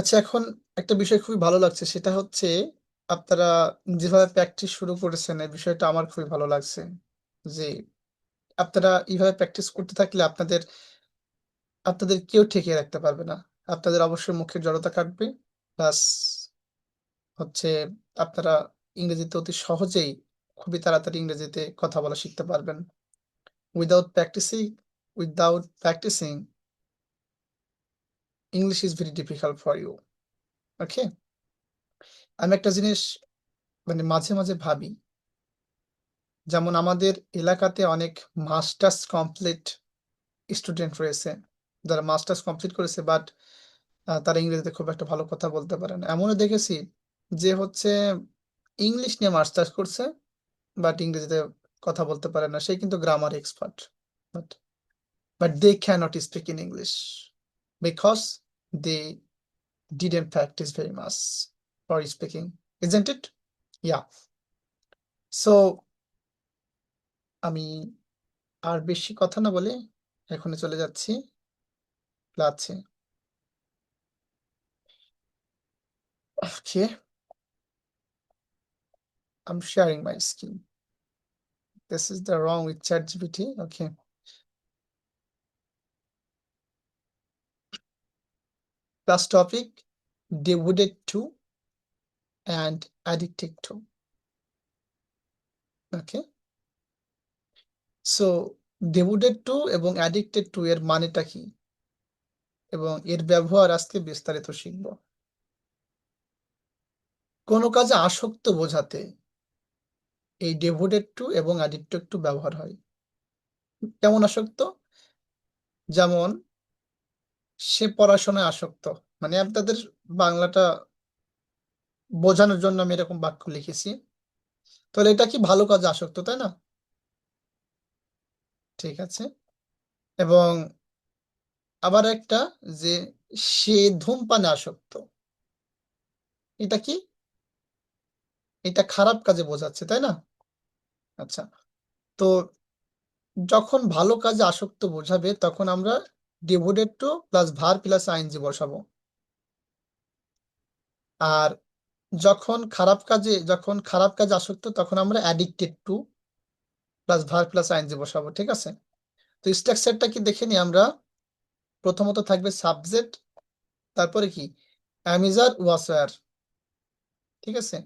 আচ্ছা এখন একটা বিষয় খুবই ভালো লাগছে, সেটা হচ্ছে আপনারা যেভাবে প্র্যাকটিস শুরু করেছেন, এই বিষয়টা আমার খুবই ভালো লাগছে যে আপনারা এইভাবে প্র্যাকটিস করতে থাকলে আপনাদের আপনাদের কেউ ঠেকিয়ে রাখতে পারবে না। আপনাদের অবশ্যই মুখের জড়তা কাটবে প্লাস হচ্ছে আপনারা ইংরেজিতে অতি সহজেই খুবই তাড়াতাড়ি ইংরেজিতে কথা বলা শিখতে পারবেন। Without practising without practising English is very difficult for you okay আমি একটা জিনিস মানে মাঝে মাঝে ভাবি, যেমন আমাদের এলাকাতে অনেক মাস্টার্স কমপ্লিট স্টুডেন্ট রয়েছে। যারা মাস্টার্স কমপ্লিট করেছে বাট তারা ইংরেজিতে খুব একটা ভালো কথা বলতে পারে না। এমনও দেখেছি যে হচ্ছে ইংলিশ নিয়ে মাস্টার্স করছে বাট ইংরেজিতে কথা বলতে পারে না। সে কিন্তু grammar expert but but they cannot speak in English because they didn't practice very much for speaking isn't it yeah so আমি আর বেশি কথা না বলে এখনই চলে যাচ্ছি ক্লাসে okay I'm sharing my screen this is the wrong with ChatGPT okay class topic devoted to and addicted to okay so devoted to এবং addicted to এর মানেটা কি এবং এর ব্যবহার আজকে বিস্তারিত শিখব কোনো কাজে আসক্ত বোঝাতে এই devoted to এবং addicted to ব্যবহার হয় কেমন আসক্ত যেমন সে পড়াশোনায় আসক্ত। মানে আপনাদের বাংলাটা বোঝানোর জন্য আমি এরকম বাক্য লিখেছি। তাহলে এটা কি ভালো কাজে আসক্ত, তাই না? ঠিক আছে। এবং আবার একটা যে সে ধূমপানে আসক্ত। এটা কি? এটা খারাপ কাজে বোঝাচ্ছে, তাই না? আচ্ছা। তো যখন ভালো কাজে আসক্ত বোঝাবে, তখন আমরা devoted to plus verb plus ING বসাবো। আর যখন খারাপ কাজে, যখন খারাপ কাজে আসক্ত, তখন আমরা addicted to plus verb plus ING বসাবো, ঠিক আছে? তো স্ট্রাকচারটা কি দেখে নি আমরা। প্রথমত থাকবে সাবজেক্ট তারপরে কি? অ্যামিজার ওয়াসওয়্যার, ঠিক আছে?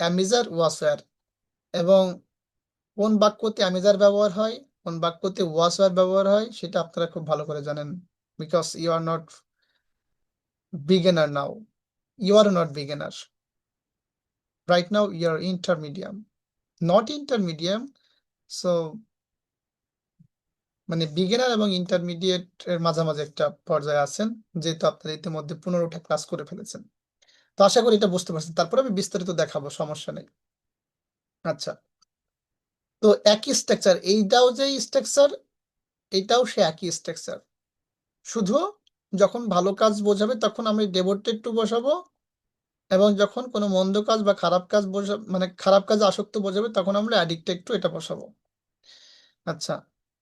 অ্যামিজার ওয়াসওয়্যার এবং কোন বাক্যতে অ্যামিজার ব্যবহার হয়? কোন বাক্যতে ওয়াসওয়্যার ব্যবহার হয়, সেটা আপনারা খুব ভালো করে জানেন। Because you are not beginner now you are not beginner right now you are intermediate. Not intermediate, so মানে বিগিনার এবং ইন্টারমিডিয়েট এর মাঝামাঝি একটা পর্যায়ে আছেন, যেহেতু আপনারা ইতিমধ্যে পনেরোটা ক্লাস করে ফেলেছেন। তো আশা করি এটা বুঝতে পারছেন। তারপরে আমি বিস্তারিত দেখাবো, সমস্যা নেই। আচ্ছা। তো একই স্ট্রাকচার এইটাও যে স্ট্রাকচার এইটাও সে একই স্ট্রাকচার শুধু যখন ভালো কাজ বোঝাবে তখন আমি ডেভোটেড টু বসাবো এবং যখন কোনো মন্দ কাজ বা খারাপ কাজ বোঝা মানে খারাপ কাজে আসক্ত বোঝাবে তখন আমরা অ্যাডিক্টেড টু এটা বসাবো। আচ্ছা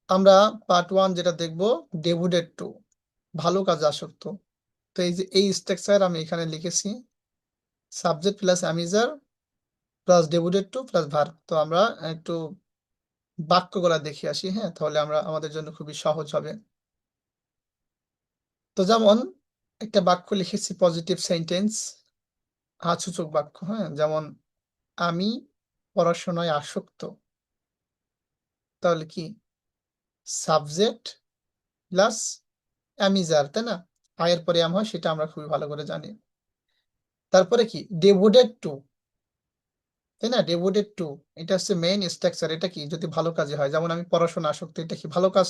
আমরা পার্ট ওয়ান যেটা দেখব ডেভোটেড টু ভালো কাজে আসক্ত। তো এই যে, এই স্ট্রাকচার আমি এখানে লিখেছি। Subject plus am is are plus devoted to plus verb তো আমরা একটু বাক্যগুলা দেখে আসি হ্যাঁ? তাহলে আমরা, আমাদের জন্য খুবই সহজ হবে। তো যেমন, একটা বাক্য লিখেছি পজিটিভ সেন্টেন্স সূচক বাক্য হ্যাঁ? যেমন, আমি পড়াশোনায় আসক্ত। তাহলে কি? সাবজেক্ট প্লাস অ্যামিজার তাই না? আয়ের পরে আম হয়, সেটা আমরা খুবই ভালো করে জানি। তারপরে কি? ডেভোটেড টু তাই না? ডেভোটেড টু এটা হচ্ছে মেইন স্ট্রাকচার এটা কি? যদি ভালো কাজে হয়, যেমন আমি পড়াশোনা আসক্ত, এটা কি ভালো কাজ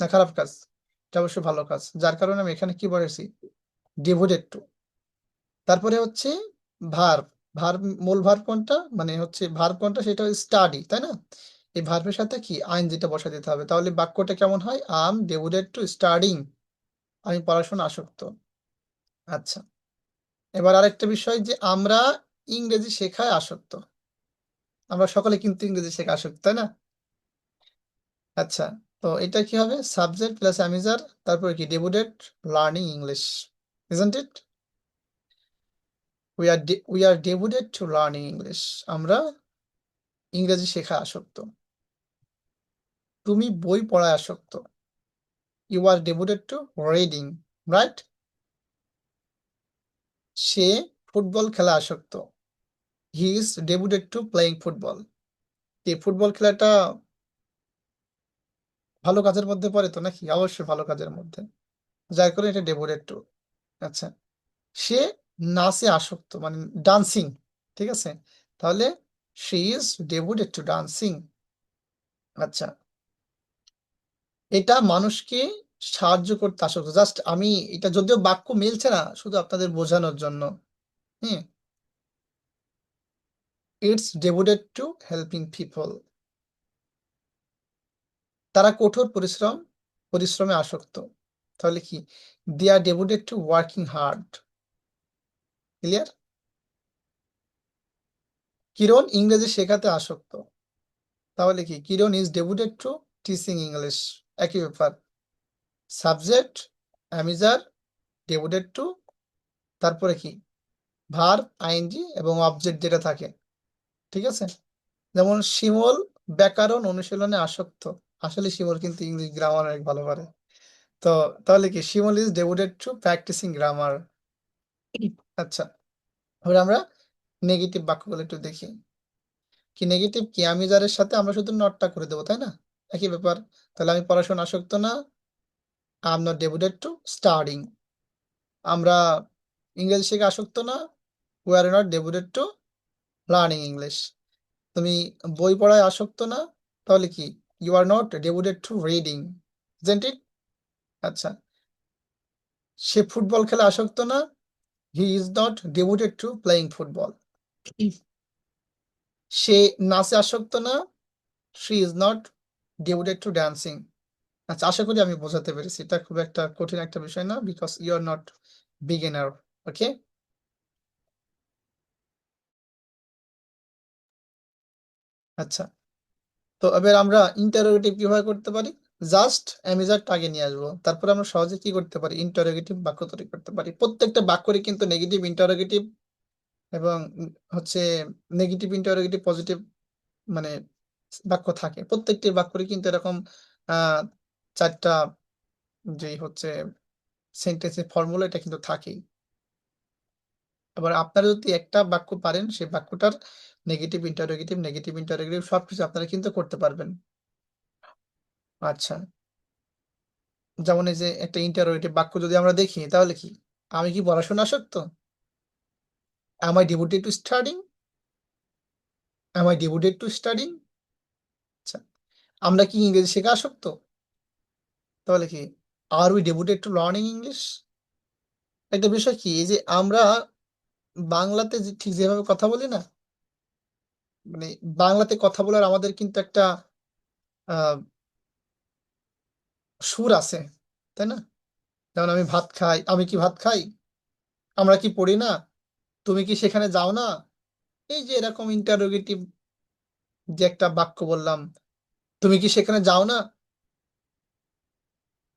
না খারাপ কাজ? এটা অবশ্যই ভালো কাজ। যার কারণে আমি এখানে কি বলেছি? ডেভোটেড টু তারপরে হচ্ছে ভার ভার মূল ভার কোনটা? মানে হচ্ছে ভার কোনটা? সেটা স্টাডি তাই না? এই ভার্বের সাথে কি? আইন যেটা বসা দিতে হবে। তাহলে বাক্যটা কেমন হয়? আম ডেভোটেড টু স্টাডিং আমি পড়াশোনা আসক্ত। আচ্ছা। এবার আরেকটা বিষয় যে আমরা ইংরেজি শেখায় আসক্ত। আমরা সকলে কিন্তু ইংরেজি শেখা আসক্ত, তাই না? আচ্ছা তো এটা কি হবে? সাবজেক্ট প্লাস অ্যামিজার তারপরে কি? Devoted learning English isn't it we are we are devoted to learning English আমরা ইংরেজি শেখা আসক্ত। তুমি বই পড়ায় আসক্ত। You are devoted to reading right say football খেলা আসক্ত। He is devoted to playing football এই ফুটবল খেলাটা ভালো কাজের মধ্যে পড়ে তো নাকি? অবশ্যই ভালো কাজের মধ্যে। যার করে এটা ডেভোটেড টু আচ্ছা সে নাচে আসক্ত মানে ডান্সিং ঠিক আছে? তাহলে she is devoted to dancing আচ্ছা এটা মানুষকে সাহায্য করতে আসক্ত। জাস্ট আমি, এটা যদিও বাক্য মিলছে না, শুধু আপনাদের বোঝানোর জন্য। হুম it's devoted to helping people তারা কঠোর পরিশ্রম, পরিশ্রমে আসক্ত। তাহলে কি? They are devoted to working hard clear Kiran ইংরেজি শেখাতে আসক্ত। তাহলে কি? Kiran is devoted to teaching English একই ব্যাপার। সাবজেক্ট অ্যামিজার ডেভোটেড টু তারপরে কি? ভার আইনজি এবং অবজেক্ট যেটা থাকে। ঠিক আছে? যেমন শিমল, ব্যাকরণ, অনুশীলনে আসক্ত। আসলে শিমল কিন্তু ইংলিশ গ্রামার অনেক ভালো পারে। তো তাহলে কি, Shimul is devoted to practising grammar আচ্ছা এবার আমরা নেগেটিভ বাক্যগুলো একটু দেখি। কি নেগেটিভ কি? আমি যারের সাথে, আমরা শুধু নটটা করে দেবো, তাই না? একই ব্যাপার। তাহলে আমি পড়াশোনা আসক্ত না। I am not devoted to studying আমরা ইংরেজি শিখে আসক্ত না। We are not devoted to learning English তুমি বই পড়ায় আসক্ত না? তাহলে কি? You are not devoted to reading আচ্ছা। সে ফুটবল খেলা আসক্ত না? He is not devoted to playing football সে নাচে আসক্ত না? She is not devoted to dancing আচ্ছা আশা করি আমি বোঝাতে পেরেছি। এটা খুব একটা কঠিন একটা বিষয় না because you are not beginner okay আচ্ছা। তো এবার আমরা ইন্টারোগেটিভ কীভাবে করতে পারি? জাস্ট অ্যামিজার আগে নিয়ে আসব। তারপর আমরা সহজে কি করতে পারি? ইন্টারোগেটিভ বাক্য তৈরি করতে পারি। প্রত্যেকটা বাক্যরই কিন্তু নেগেটিভ ইন্টারোগেটিভ এবং হচ্ছে নেগেটিভ ইন্টারোগেটিভ পজিটিভ মানে বাক্য থাকে। প্রত্যেকটি বাক্যরই কিন্তু এরকম চারটা যে হচ্ছে সেন্টেন্সের ফর্মুলা এটা কিন্তু থাকেই। এবার আপনারা যদি একটা বাক্য পারেন সেই বাক্যটার নেগেটিভ ইন্টারোগেটিভ নেগেটিভ ইন্টারোগেটিভ সবকিছু আপনারা কিন্তু করতে পারবেন। আচ্ছা। যেমন এই যে একটা ইন্টারোগেটিভ বাক্য যদি আমরা দেখি, তাহলে কি? আমি কি পড়াশোনা আসক্ত am I devoted to studying? Am I devoted to studying? আচ্ছা আমরা কি ইংরেজি শেখা আসক্ত? তাহলে কি? Are we devoted to learning English একটা বিষয় কি? যে আমরা বাংলাতে ঠিক যেভাবে কথা বলি না মানে বাংলাতে কথা বলার আমাদের কিন্তু একটা সুর আছে, তাই না? যেমন আমি ভাত খাই, আমি কি ভাত খাই? আমরা কি পড়ি না? তুমি কি সেখানে যাও না? এই যে এরকম ইন্টারোগেটিভ যে একটা বাক্য বললাম, তুমি কি সেখানে যাও না?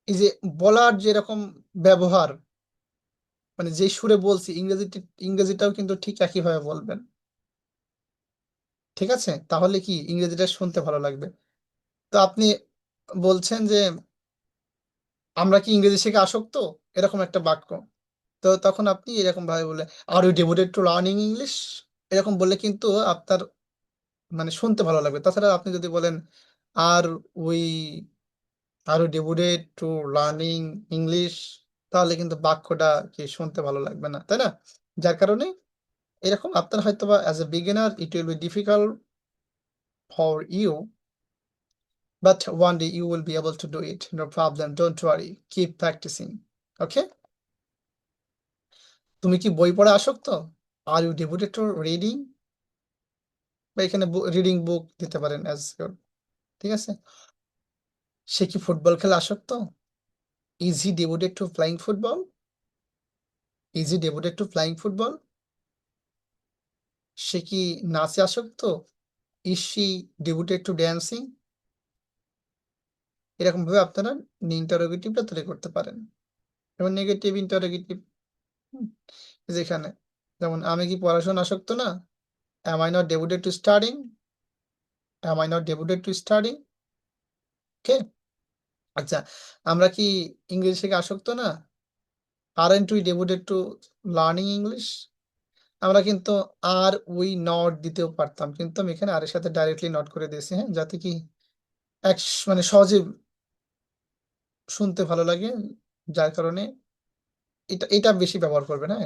এই যে বলার যে এরকম ব্যবহার মানে যে সুরে বলছি, ইংরেজিটি, ইংরেজিটাও কিন্তু ঠিক একইভাবে বলবেন। ঠিক আছে? তাহলে কি ইংরেজিটা শুনতে ভালো লাগবে? তো আপনি বলছেন যে, আমরা কি ইংরেজি শেখে আসক্ত? এরকম একটা বাক্য। তো তখন আপনি এরকম ভাবে বলে are you devoted to learning English এরকম বললে কিন্তু আপনার মানে শুনতে ভালো লাগবে। তাছাড়া আপনি যদি বলেন are we are you devoted to learning English তাহলে কিন্তু বাক্যটা কি শুনতে ভালো লাগবে না, তাই না? যার কারণে এরকম আপনার হয়তো বা as a beginner it will be difficult for you but one day you will be able to do it no problem don't worry keep practising okay তুমি কি বই পড়া আসক্ত? Are you devoted to reading বা এখানে reading book দিতে পারেন as ঠিক আছে? সে কি ফুটবল খেলা আসক্ত? Is he devoted to flying football is he devoted to flying football সে কি নাচে আসক্ত? Is she devoted to dancing এরকম ভাবে আপনারা ইন্টারোগেটিভটা তৈরি করতে পারেন। এবং নেগেটিভ ইন্টারোগেটিভ যেখানে যেমন, আমি কি পড়াশোনা আসক্ত না? Am I not devoted to studying am I not devoted to studying okay আচ্ছা আমরা কি ইংরেজি শেখা আসক্ত না? Aren't we devoted to learning English আমরা কিন্তু আর উই নট দিতেও পারতাম। কিন্তু আমি এখানে আর এর সাথে ডাইরেক্টলি নট করে দিয়েছি হ্যাঁ? যাতে কি এক মানে সহজে শুনতে ভালো লাগে, যার কারণে এটা এটা বেশি ব্যবহার করবে না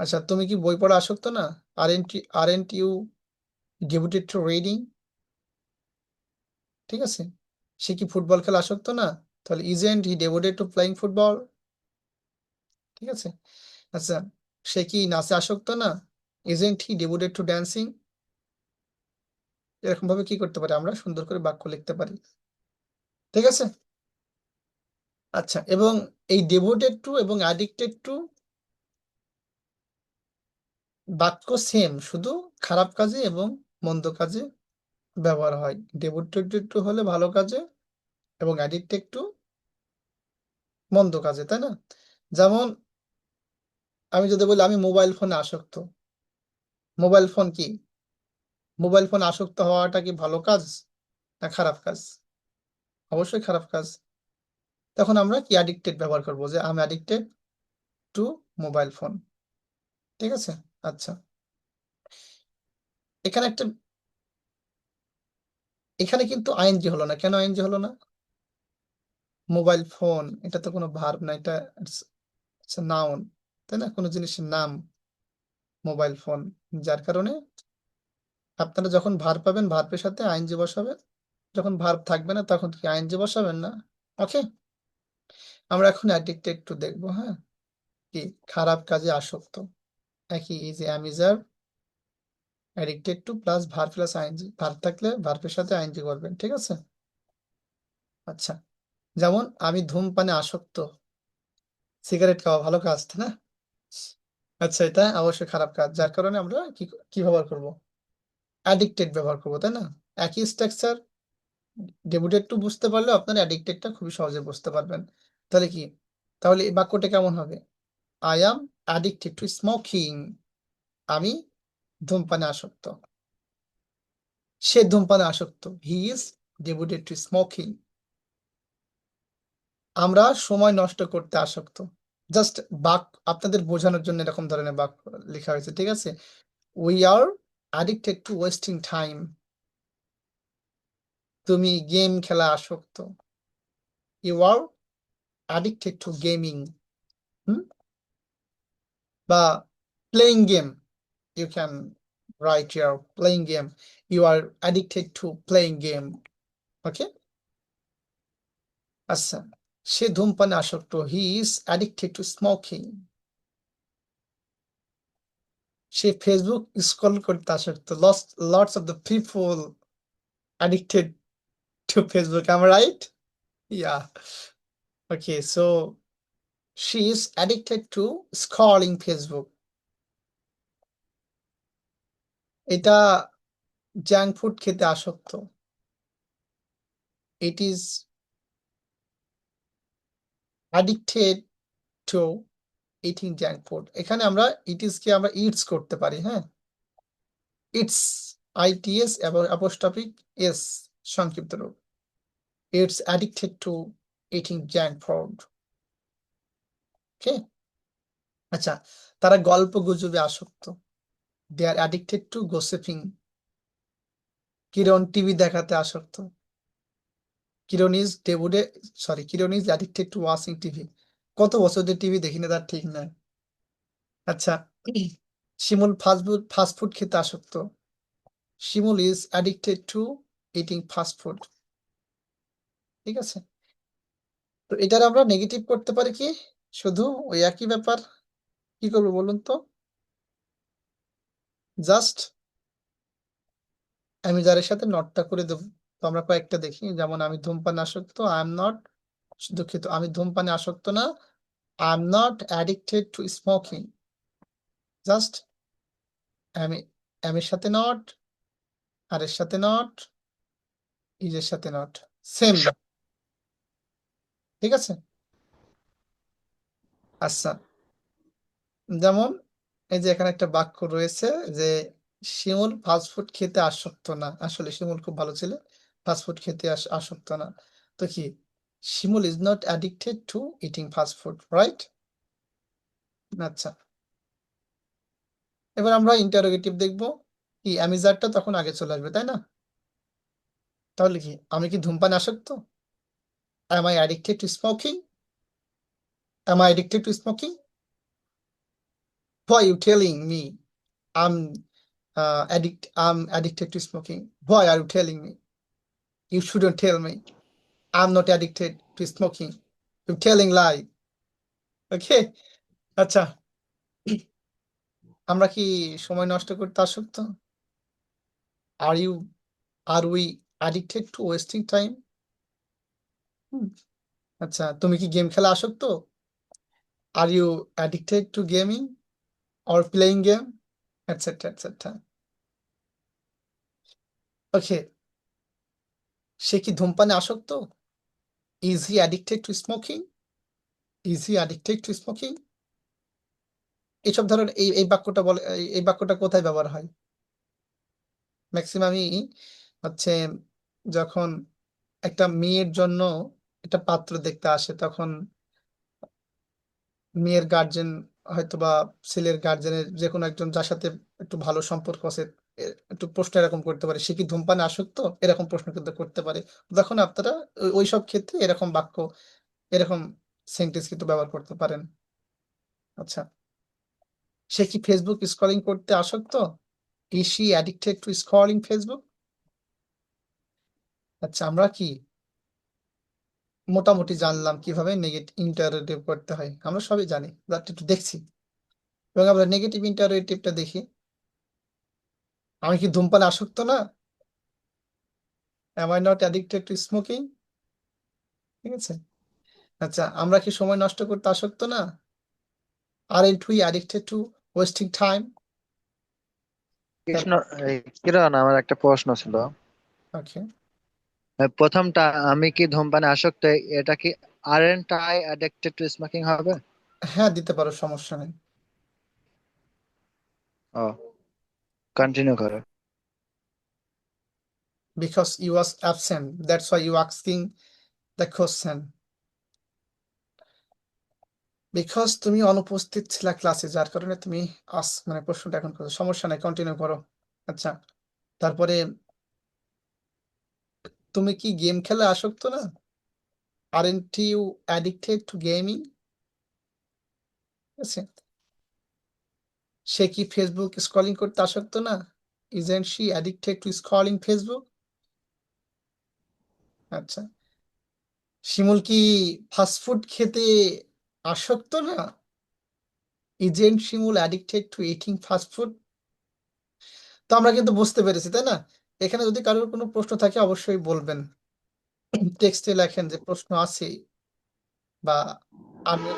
আচ্ছা তুমি কি বই পড়া আসক্ত না? Aren't aren't you devoted to reading ঠিক আছে? সে কি ফুটবল খেলা আসক্ত না? তাহলে isn't he devoted to playing football ঠিক আছে? আচ্ছা সে কি নাচে আসক্ত না? Isn't he devoted to dancing এরকম ভাবে কি করতে পারি? আমরা সুন্দর করে বাক্য লিখতে পারি। ঠিক আছে? আচ্ছা এবং এই ডেভোটেড টু এবং অ্যাডিক্টেড টু বাক্য সেম শুধু খারাপ কাজে এবং মন্দ কাজে ব্যবহার হয়। ডেভোটেড টু হলে ভালো কাজে এবং অ্যাডিক্টেড একটু মন্দ কাজে, তাই না? যেমন আমি যদি বলি আমি মোবাইল ফোনে আসক্ত। মোবাইল ফোন কি? মোবাইল ফোন আসক্ত হওয়াটা কি ভালো কাজ না খারাপ কাজ? অবশ্যই খারাপ কাজ। তখন আমরা কি অ্যাডিক্টেড ব্যবহার করব? যে আমি অ্যাডিক্টেড টু মোবাইল ফোন ঠিক আছে? আচ্ছা। এখানে একটা এখানে কিন্তু আইএনজি হলো না। কেন আইএনজি হলো না? মোবাইল ফোন, এটা তো কোনো ভার্ব না, এটা নাউন, তাই না? কোনো জিনিসের নাম মোবাইল ফোন, যার কারণে আপনারা যখন ভার্ব পাবেন, ভার্বের সাথে আইএনজি বসাবেন। যখন ভার্ব থাকবে না, তখন কি আইএনজি বসাবেন না? ওকে? আমরা এখন অ্যাডিক্টেড টু দেখব হ্যাঁ? কি? খারাপ কাজে আসক্ত। একই, এই যে am is are addicted to plus verb plus ING verb থাকলে ভার্বের সাথে আইএনজি করবেন, ঠিক আছে? আচ্ছা যেমন আমি ধূমপানে আসক্ত, সিগারেট খাওয়া ভালো কাজ, তাই না? আচ্ছা এটা অবশ্যই খারাপ কাজ, যার কারণে আমরা কি কি ব্যবহার করব? অ্যাডিক্টেড ব্যবহার করব, তাই না? একই স্ট্রাকচার ডেভোটেড টু বুঝতে পারলে আপনার অ্যাডিক্টেডটা খুবই সহজে বুঝতে পারবেন। তাহলে কি? তাহলে এই বাক্যটা কেমন হবে? I am addicted to smoking আমি ধূমপানে আসক্ত। সে ধূমপানে আসক্ত। He is devoted to smoking আমরা সময় নষ্ট করতে আসক্ত। জাস্ট বাক, আপনাদের বোঝানোর জন্য এরকম ধরনের বাক লেখা হয়েছে, ঠিক আছে? We are addicted to wasting time তুমি গেম খেলা আসক্ত। You are addicted to gaming বা playing game you can write yeah playing game you are addicted to playing game okay আচ্ছা সে ধূমপানে আসক্ত he is addicted to smoking say Facebook scroll করতে আসক্ত lots lots of the people addicted to Facebook am I right? Yeah. Okay, so she is addicted to scrolling Facebook এটা junk food খেতে আসক্ত। It is addicted to eating junk food এখানে আমরা it is কে আমরা it's করতে পারি হ্যাঁ? It's ITS এবং অ্যাপোস্ট্রফিক এস সংক্ষিপ্ত রূপ। It's addicted to eating junk food okay আচ্ছা তারা গল্প গুজবে আসক্ত। They are addicted to gossiping Kiran TV দেখাতে আসক্ত। Kiran is ডেবুডে sorry Kiran is addicted to watching TV কত বছর ধরে টিভি দেখি না, তার ঠিক নাই। আচ্ছা শিমুল ফাস্টফুড ফাস্টফুড খেতে আসক্ত। Shimul is addicted to eating fast food ঠিক আছে? তো এটার আমরা নেগেটিভ করতে পারি কি? শুধু ওই একই ব্যাপার। কি করব বলুন তো? জাস্ট আমি যার সাথে নটটা করে দেবো। তো আমরা কয়েকটা দেখি। যেমন আমি ধূমপানে আসক্ত আই এম নট দুঃখিত। আমি ধূমপানে আসক্ত না I am not addicted to smoking just আমি এর সাথে নট আর এর সাথে নট ইজের সাথে নট সেম ঠিক আছে? আচ্ছা। যেমন এই যে এখানে একটা বাক্য রয়েছে যে, শিমুল ফাস্টফুড খেতে আসক্ত না। আসলে শিমুল খুব ভালো ছেলে ফাস্টফুড খেতে আস- আসক্ত না। তো কি? Shimul is not addicted to eating fast food right আচ্ছা। এবার আমরা ইন্টারোগেটিভ দেখব। কি, অ্যামিজারটা তখন আগে চলে আসবে, তাই না? তাহলে কি, আমি কি ধূমপান আসক্ত? Am I addicted to smoking? Am I addicted to smoking? Why are you telling me I'm uh, addict I'm addicted to smoking? Why are you telling me? You shouldn't tell me. I'm not addicted to smoking. You're telling lie. Okay? আচ্ছা আমরা কি সময় নষ্ট করতে আসক্ত are you are we addicted to wasting time আচ্ছা তুমি কি গেম খেলা আসক্ত are you addicted to gaming or playing game etcetera etcetera okay সে কি ধূমপানে আসক্ত? Is he addicted to smoking is he addicted to smoking এইসব ধরনের এই এই বাক্যটা বলে, এই বাক্যটা কোথায় ব্যবহার হয়? ম্যাক্সিমামই হচ্ছে যখন একটা মেয়ের জন্য একটা পাত্র দেখতে আসে, তখন মেয়ের গার্জেন হয়তো বা ছেলের গার্জেনের যে কোনো একজন যার সাথে একটু ভালো সম্পর্ক আছে একটু প্রশ্ন এরকম করতে পারে, সে কি ধূমপানে আসক্ত? এরকম প্রশ্ন কিন্তু করতে পারে। তখন আপনারা ওই- সব ক্ষেত্রে এরকম বাক্য, এরকম সেন্টেন্স কিন্তু ব্যবহার করতে পারেন। আচ্ছা। সে কি ফেসবুক স্ক্রলিং করতে আসক্ত? She addicted to scrolling Facebook আচ্ছা আমরা কি মোটামুটি জানলাম কীভাবে নেগেটিভ ইন্টারোগেটিভ করতে হয়। আমরা সবই জানি বাট একটু দেখছি। এবং আমরা নেগেটিভ ইন্টারোগেটিভটা দেখি। আমি কি ধূমপানে আসক্ত না? Am I not addicted to smoking ঠিক আছে? আচ্ছা আমরা কি সময় নষ্ট করতে আসক্ত না? Aren't we addicted to wasting time Krishna Kiran আমার একটা প্রশ্ন ছিল। ওকে প্রথমটা আমি কি ধূমপানে আসক্ত? এটা কি aren't I addicted to smoking হবে? হ্যাঁ দিতে পারো সমস্যা নেই। ও কন্টিনিউ করো। Because you was absent that's why you asking the question. Because তুমি অনুপস্থিত ছিলা ক্লাসে যার কারণে তুমি আস মানে প্রশ্নটা এখন করছ সমস্যা নাই কন্টিনিউ করো। আচ্ছা তারপরে তুমি কি গেম খেলে আসক্ত না? Aren't you addicted to gaming আছে সে কি ফেসবুক স্ক্রলিং করতে আসক্ত না? Isn't she addicted to scrolling Facebook আচ্ছা। শিমুল কি ফাস্টফুড খেতে আসক্ত না? Isn't Shimul addicted to eating fast food তো আমরা কিন্তু বুঝতে পেরেছি, তাই না? এখানে যদি কারোর কোনো প্রশ্ন থাকে, অবশ্যই বলবেন। টেক্সটে লেখেন যে প্রশ্ন আছে বা আমি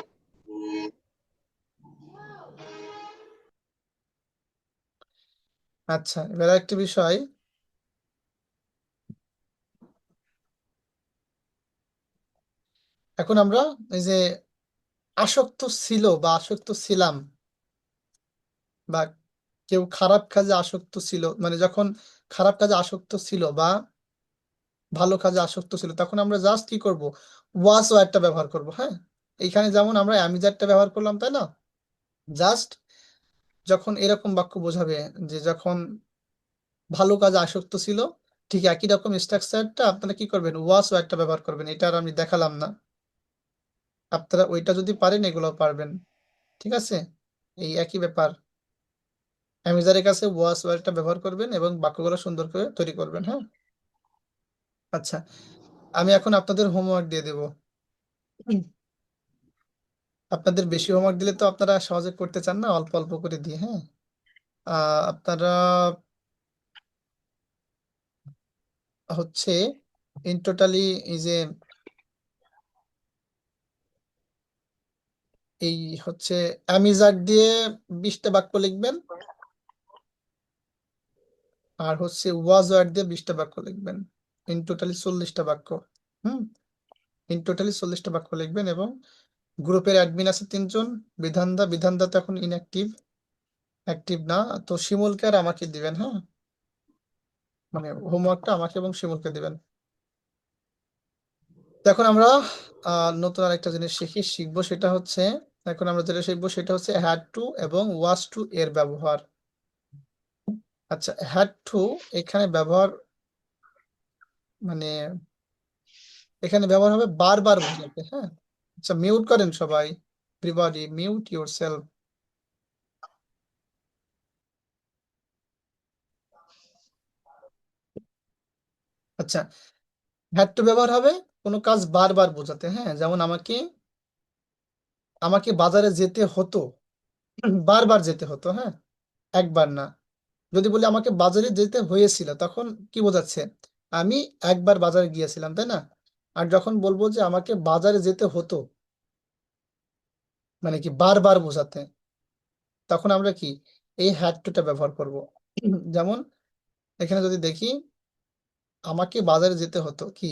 আচ্ছা এবার একটি বিষয়। এখন আমরা এই যে আসক্ত ছিল বা আসক্ত ছিলাম বা কেউ খারাপ কাজে আসক্ত ছিল মানে যখন খারাপ কাজে আসক্ত ছিল বা ভালো কাজে আসক্ত ছিল, তখন আমরা জাস্ট কি করব? ওয়াজ ওয়ার্ডটা ব্যবহার করব হ্যাঁ? এইখানে যেমন আমরা অ্যামিজারটা ব্যবহার করলাম, তাই না? জাস্ট যখন এরকম বাক্য বোঝাবে যে যখন ভালো কাজে আসক্ত ছিল, ঠিক একই রকম স্ট্রাকচারটা আপনারা কি করবেন? ওয়াজ ওয়ার্ডটা ব্যবহার করবেন, এটা আর আমি দেখালাম না। আপনারা ওইটা যদি পারেন এগুলো পারবেন, ঠিক আছে? এই একই ব্যাপার। অ্যামিজারের কাছে ওয়াজ ওয়ার্ডটা ব্যবহার করবেন এবং বাক্যগুলো সুন্দর করে তৈরি করবেন হ্যাঁ? আচ্ছা আমি এখন আপনাদের হোমওয়ার্ক দিয়ে দেব। আপনাদের বেশি হোমওয়ার্ক দিলে তো আপনারা সহজে করতে চান না, অল্প অল্প করে দিয়ে হ্যাঁ? আপনারা হচ্ছে ইন টোটালি এই যে এই হচ্ছে অ্যামিজার দিয়ে বিশটা বাক্য লিখবেন। আর হচ্ছে ওয়াজ ওয়ার্ড দিয়ে বিশটা বাক্য লিখবেন। ইন টোটালি চল্লিশটা বাক্য, হুম? ইন টোটালি চল্লিশটা বাক্য লিখবেন এবং গ্রুপের অ্যাডমিন আছে তিনজন, বিধানদা বিধানদা তো এখন ইনঅ্যাক্টিভ অ্যাক্টিভ না, তো শিমুলকে আর আমাকে দিবেন হ্যাঁ? মানে হোমওয়ার্কটা আমাকে এবং শিমুলকে দিবেন। এখন আমরা নতুন আরেকটা জিনিস শিখি, শিখব সেটা হচ্ছে, এখন আমরা যেটা শিখব সেটা হচ্ছে হ্যাড টু এবং ওয়াজ টু এর ব্যবহার। আচ্ছা হ্যাড টু এখানে ব্যবহার মানে এখানে ব্যবহার হবে বারবার বোঝাতে হ্যাঁ? আচ্ছা মিউট করেন সবাই এভরিবডি মিউট ইউরসেলফ আচ্ছা হ্যাড টু ব্যবহার হবে কোনো কাজ বারবার বোঝাতে হ্যাঁ? যেমন আমাকে আমাকে বাজারে যেতে হতো, বারবার যেতে হতো হ্যাঁ? একবার না। যদি বলি আমাকে বাজারে যেতে হয়েছিল, তখন কি বোঝাচ্ছে? আমি একবার বাজারে গিয়েছিলাম, তাই না? আর যখন বলব যে আমাকে বাজারে যেতে হতো মানে কি বারবার বোঝাতে, তখন আমরা কি এই হ্যাড টুটা ব্যবহার করব? যেমন এখানে যদি দেখি, আমাকে বাজারে যেতে হতো কি?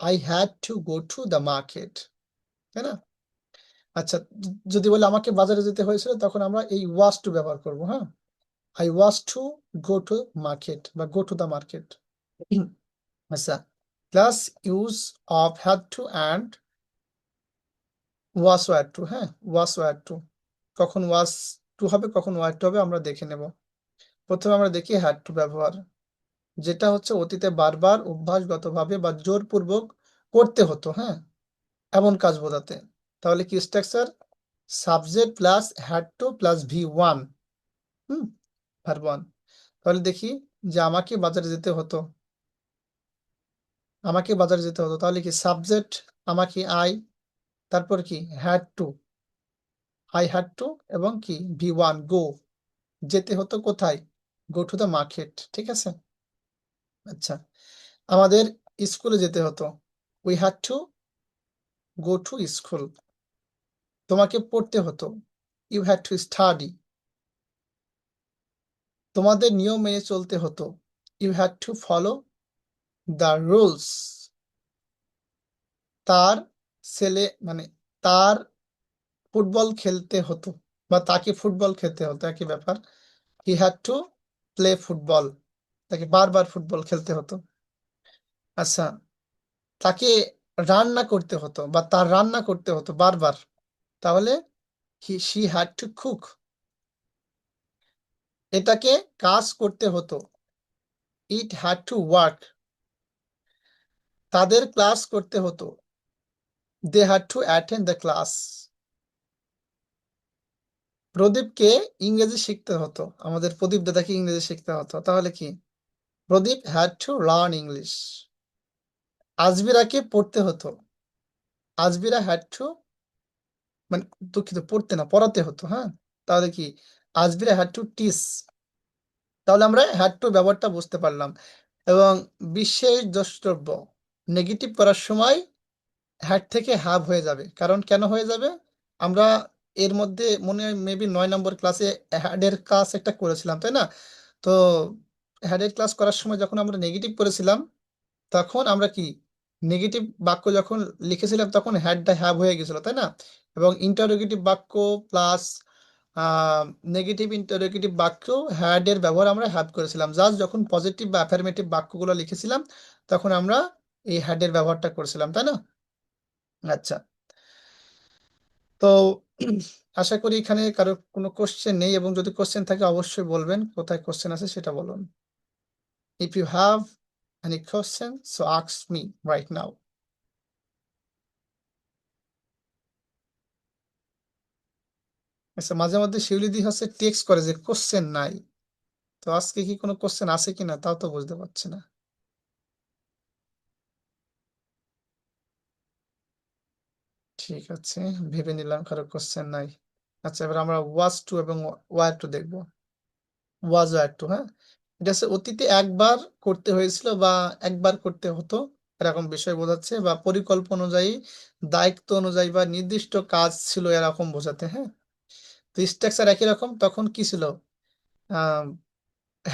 I had to go to the market তাই না? আচ্ছা যদি বলে আমাকে বাজারে যেতে হয়েছিল, তখন আমরা এই ওয়াজ টু ব্যবহার করব হ্যাঁ? I was to go to market বা গো টু দ্য মার্কেট আচ্ছা plus use of had to and was were to হ্যাঁ ওয়াজ ওয়ার টু কখন ওয়াজ টু হবে, কখন ওয়ার টু হবে, আমরা দেখে নেব। প্রথমে আমরা দেখি হ্যাড টু ব্যবহার। যেটা হচ্ছে অতীতে বারবার অভ্যাসগতভাবে বা জোরপূর্বক করতে হতো হ্যাঁ? এমন কাজ বোঝাতে। তাহলে কি structure subject plus had to plus V one hmm? Verb one তাহলে দেখি যে আমাকে বাজারে যেতে হতো। আমাকে বাজারে যেতে হতো। তাহলে কি সাবজেক্ট আমাকে আই তারপর কি had to I had to এবং কি ভি ওয়ান গো যেতে হতো কোথায়? গো টু দ্য মার্কেট ঠিক আছে? আচ্ছা আমাদের স্কুলে যেতে হতো। We had to go to school তোমাকে পড়তে হতো। ইউ হ্যাড টু স্টাডি তোমাদের নিয়ম মেনে চলতে হতো। You had to follow the rules তার ছেলে মানে তার ফুটবল খেলতে হতো বা তাকে ফুটবল খেলতে হতো, একই ব্যাপার। He had to play football তাকে বারবার ফুটবল খেলতে হতো। আচ্ছা তাকে রান্না করতে হতো বা তার রান্না করতে হতো বারবার। তাহলে he she had to cook এটাকে কাজ করতে হতো। ইট হ্যাড টু ওয়ার্ক তাদের ক্লাস করতে হতো। They had to attend the class প্রদীপকে ইংরেজি শিখতে হতো। আমাদের প্রদীপ দাদাকে ইংরেজি শিখতে হতো। তাহলে কি? Pradip had to learn English আজবিরাকে পড়তে হতো। আজবিরা হ্যাড টু মানে দুঃখিত, পড়তে না, পড়াতে হতো হ্যাঁ? তাহলে কি? আজবিরা হ্যাড টু টিস তাহলে আমরা হ্যাড টু ব্যবহারটা বুঝতে পারলাম। এবং বিশেষ দ্রষ্টব্য নেগেটিভ করার সময় হ্যাড থেকে হ্যাভ হয়ে যাবে। কারণ কেন হয়ে যাবে? আমরা এর মধ্যে মনে হয় মেবি নয় নম্বর ক্লাসে হ্যাডের ক্লাস একটা করেছিলাম, তাই না? তো হ্যাডের ক্লাস করার সময় যখন আমরা নেগেটিভ করেছিলাম তখন আমরা কি নেগেটিভ বাক্য যখন লিখেছিলাম, তখন হ্যাডটা হ্যাব হয়ে গেছিল, তাই না? এবং ইন্টারোগেটিভ বাক্য প্লাস নেগেটিভ ইন্টারোগেটিভ বাক্য হ্যাড এর ব্যবহার আমরা হ্যাভ করেছিলাম। জাস্ট যখন পজিটিভ বা অ্যাফার্মেটিভ বাক্যগুলো লিখেছিলাম, তখন আমরা এই হ্যাড এর ব্যবহারটা করেছিলাম, তাই না? আচ্ছা। তো আশা করি এখানে কারও কোনো কোশ্চেন নেই এবং যদি কোশ্চেন থাকে অবশ্যই বলবেন, কোথায় কোশ্চেন আছে সেটা বলুন। If you have any question, so ask me right now আচ্ছা মাঝে মধ্যে শিউলিদি হচ্ছে টেক্সট করে যে কোশ্চেন নাই। তো আজকে কি কোনো কোশ্চেন আছে কিনা তাও তো বুঝতে পারছি না। ঠিক আছে, ভেবে নিলাম কারও কোশ্চেন নাই। আচ্ছা এবার আমরা ওয়াজ টু এবং ওয়ার টু দেখব। ওয়াজ ওয়ার টু হ্যাঁ? এটা হচ্ছে অতীতে একবার করতে হয়েছিল বা একবার করতে হতো, এরকম বিষয় বোঝাচ্ছে বা পরিকল্পনা অনুযায়ী, দায়িত্ব অনুযায়ী বা নির্দিষ্ট কাজ ছিল এরকম বোঝাতে হ্যাঁ? স্ট্রাকচার একই রকম, তখন কি ছিল?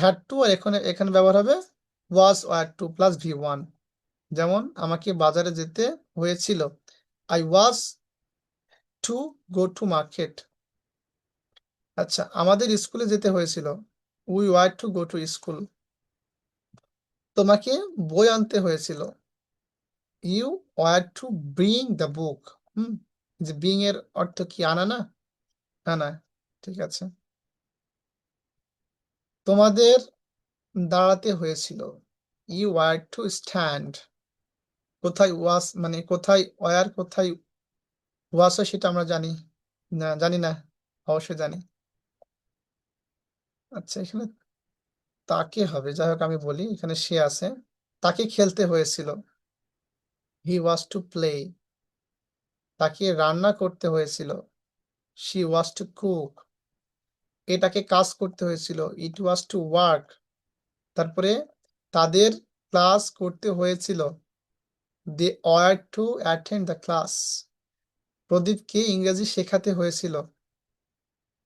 হ্যাড টু আর এখানে এখানে ব্যবহার হবে was were to plus V one যেমন আমাকে বাজারে যেতে হয়েছিল। I was to go to market আচ্ছা আমাদের স্কুলে যেতে হয়েছিল। We were to go to school তোমাকে বই আনতে হয়েছিল। You were to bring the book হুম, যে ব্রিং এর অর্থ কি আনা না? আনা ঠিক আছে। তোমাদের দাঁড়াতে হয়েছিল। ইউ ওয়ার টু স্ট্যান্ড কোথায় ওয়াস মানে কোথায় ওয়ার কোথায় ওয়াস সেটা আমরা জানি। না জানি না, অবশ্যই জানি। আচ্ছা এখানে তাকে হবে, যাই হোক আমি বলি, এখানে সে আছে। তাকে খেলতে হয়েছিল। হি ওয়াজ টু প্লে তাকে রান্না করতে হয়েছিল। শি ওয়াজ টু কুক এটাকে কাজ করতে হয়েছিল। ইট ওয়াজ টু ওয়ার্ক তারপরে তাদের ক্লাস করতে হয়েছিল। They were to attend the class প্রদীপকে ইংরেজি শেখাতে হয়েছিল।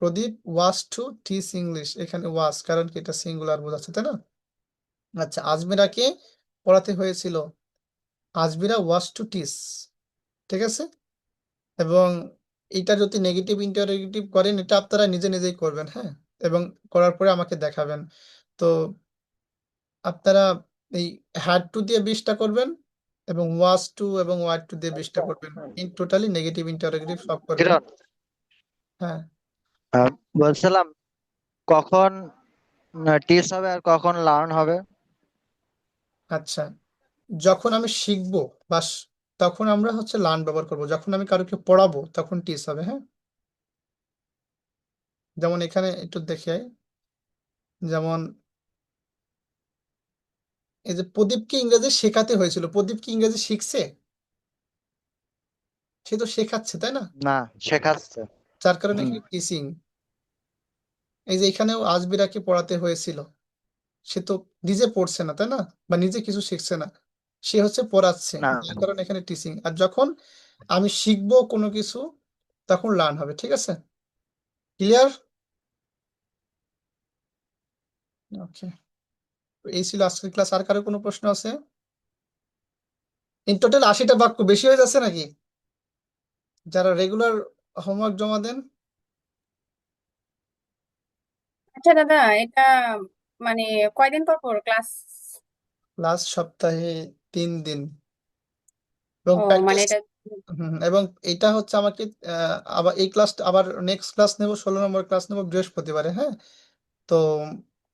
Pradip was to teach English এখানে ওয়াজ কারণ কি এটা সিঙ্গুলার বোঝাচ্ছে, তাই না? আচ্ছা আজমিরাকে পড়াতে হয়েছিল। আজমিরা ওয়াজ টু টিচ ঠিক আছে? এবং এটা যদি নেগেটিভ ইন্টারোগেটিভ করেন এটা আপনারা নিজে নিজেই করবেন হ্যাঁ? এবং করার পরে আমাকে দেখাবেন। তো আপনারা এই হ্যাড টু দিয়ে বিশটা করবেন এবং ওয়াজ টু এবং ওয়ার টু দিয়ে বিশটা করবেন। ইন টোটালি নেগেটিভ ইন্টারোগেটিভ সব করবেন। হ্যাঁ। বলছিলাম কখন টিস হবে আর কখন লার্ন হবে? আচ্ছা যখন আমি শিখব বাস তখন আমরা হচ্ছে লার্ন ব্যবহার করব। যখন আমি কারোকে পড়াবো তখন টিচ হবে হ্যাঁ? যেমন এখানে একটু দেখে যেমন এই যে প্রদীপকে ইংরেজি শেখাতে হয়েছিল প্রদীপ কি ইংরেজি শিখছে? সে তো শেখাচ্ছে তাই না? না শেখাচ্ছে। যার কারণে টিচিং এই যে এখানেও আজমিরাকে পড়াতে হয়েছিল। সে তো নিজে পড়ছে না তাই না? বা নিজে কিছু শিখছে না। সে হচ্ছে পড়াচ্ছে। না। যার কারণে এখানে টিচিং আর যখন আমি শিখব কোনো কিছু তখন লার্ন হবে ঠিক আছে? ক্লিয়ার ওকে এই ছিল আজকের ক্লাস আর কারও কোনো প্রশ্ন আছে? ইন টোটাল আশিটা বাক্য। বেশি হয়ে যাচ্ছে নাকি? যারা রেগুলার হোমওয়ার্ক জমা দেন? আচ্ছা দাদা এটা মানে কয়দিন পর পর ক্লাস লাস্ট সপ্তাহে তিন দিন। এবং ও মানে প্র্যাকটিস এটা হুম, এবং এটা হচ্ছে আমাকে আহ, আবার এই ক্লাস আবার নেক্সট ক্লাস নেব ষোলো নম্বর ক্লাস নেব বৃহস্পতিবারে হ্যাঁ? তো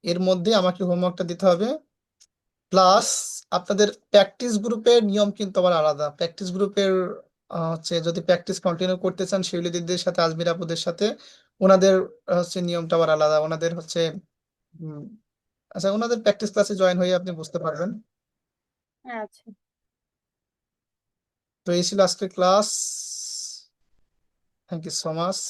এর মধ্যে আমাকে হোমওয়ার্কটা দিতে হবে। প্লাস আপনাদের প্র্যাকটিস গ্রুপের নিয়ম কিন্তু আবার আলাদা। প্র্যাকটিস গ্রুপের হচ্ছে যদি প্র্যাকটিস কন্টিনিউ করতে চান শিউলি দিদিদের সাথে আজমির আপুদের সাথে ওনাদের আহ, হচ্ছে নিয়মটা আবার আলাদা। ওনাদের হচ্ছে উম, আচ্ছা ওনাদের প্র্যাকটিস ক্লাসে জয়েন হয়ে আপনি বুঝতে পারবেন। আচ্ছা। তো এই ছিল আজকের class. Thank you so much